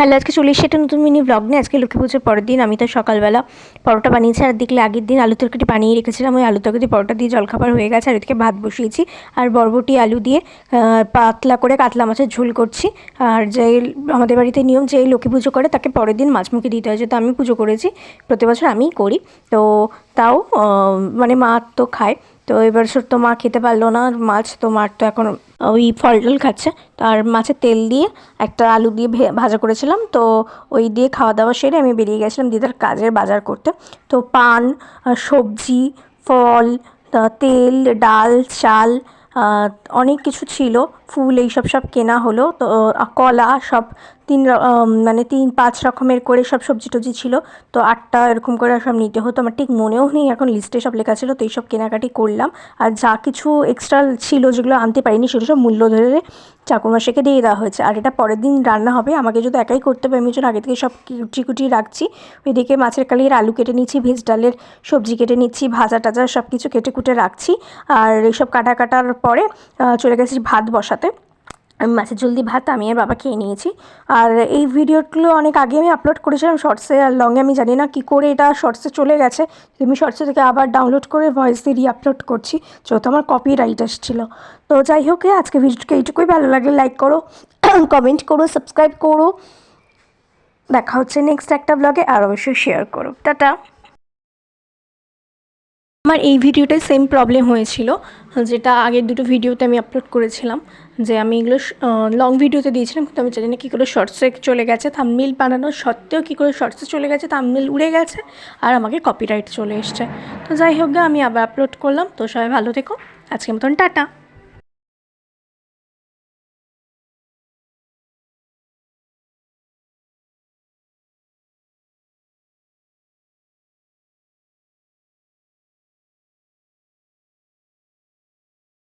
Hello, আজকে চলে এসেছে একটা নতুন মিনি ব্লগ নিয়ে আজকে লক্ষ্মী পুজোর পরের দিন। আমি তো সকালবেলা পরোটা বানিয়েছি, আর দেখলে আগের দিন আলু তরকারি বানিয়ে রেখেছিলাম। ওই আলু তরকারি পরোটা দিয়ে জলখাবার হয়ে গেছে, আর এদিকে ভাত বসিয়েছি। আর বরবটি আলু দিয়ে পাতলা করে কাতলা মাছের ঝোল করছি। আর যে আমাদের বাড়িতে নিয়ম যে লক্ষ্মী পুজো করে, তাকে পরের দিন মাছ মুখে দিতে হয়। যেহেতু আমি পুজো করেছি, প্রতি বছর আমিই করি। তো তাও মানে মা তো খায়। তো এবার তো মা খেতে পারল না মাছ, তো মার তো এখন ওই ফল টল খাচ্ছে। আর মাছের তেল দিয়ে একটা আলু দিয়ে ভাজা করেছিলাম। তো ওই দিয়ে খাওয়া দাওয়া সেরে আমি বেরিয়ে গেছিলাম দিদার কাজের বাজার করতে। তো পান সবজি, ফল তেল, ডাল, চাল অনেক কিছু ছিল। ফুল এইসব সব কেনা হলো। তো কলা সব তিন মানে তিন, পাঁচ রকমের করে সব সবজি টবজি ছিল। তো আটটা এরকম করে সব নিতে হতো। আমার ঠিক মনেও নেই এখন লিস্টে সব লেখা ছিল, তো এইসব কেনাকাটি করলাম। আর যা কিছু এক্সট্রা ছিল যেগুলো আনতে পারিনি সেগুলো সব মূল্য ধরে চাকুরমাসেকে দিয়ে দেওয়া হয়েছে। আর এটা পরের দিন রান্না হবে। আমাকে যদি একাই করতে হবে, আমি জন্য আগে থেকে সব কুচি কুচি রাখছি। ওইদিকে মাছের কালির আলু কেটে নিচ্ছি ভেজ ডালের সবজি কেটে নিচ্ছি, ভাজা টাজা সব কিছু কেটে কুটে রাখছি। আর এইসব কাটা কাটার পরে চলে গেছি ভাত বসাতে। আমি মাছের জলদি ভাত আমি আর বাবা খেয়ে নিয়েছি। আর এই ভিডিওগুলো অনেক আগে আমি আপলোড করেছিলাম শর্টসে আর লংয়ে আমি জানি না কী করে এটা শর্টসে চলে গেছে। আমি শর্টসে থেকে আবার ডাউনলোড করে ভয়েস দিয়ে রি আপলোড করছি। যেহেতু আমার কপি রাইট আসছিল। তো যাই হোক আজকে ভিডিওটা এইটুকুই ভালো লাগলে লাইক করো কমেন্ট করো সাবস্ক্রাইব করো। দেখা হচ্ছে নেক্সট একটা ব্লগে আর অবশ্যই শেয়ার করো। টাটা। আমার এই ভিডিওটায় সেম প্রবলেম হয়েছিল, যেটা আগের দুটো ভিডিওতে আমি আপলোড করেছিলাম, যে আমি এগুলো লং ভিডিওতে দিয়েছিলাম, কিন্তু আমি জানি না কী করে শর্টসে চলে গেছে থামমিল বানানো সত্ত্বেও কী করে শর্টসে চলে গেছে থামমিল উড়ে গেছে, আর আমাকে কপিরাইট চলে এসছে। তো যাই হোক আমি আবার আপলোড করলাম, তো সবাই ভালো থেকো, আজকের মতন টাটা।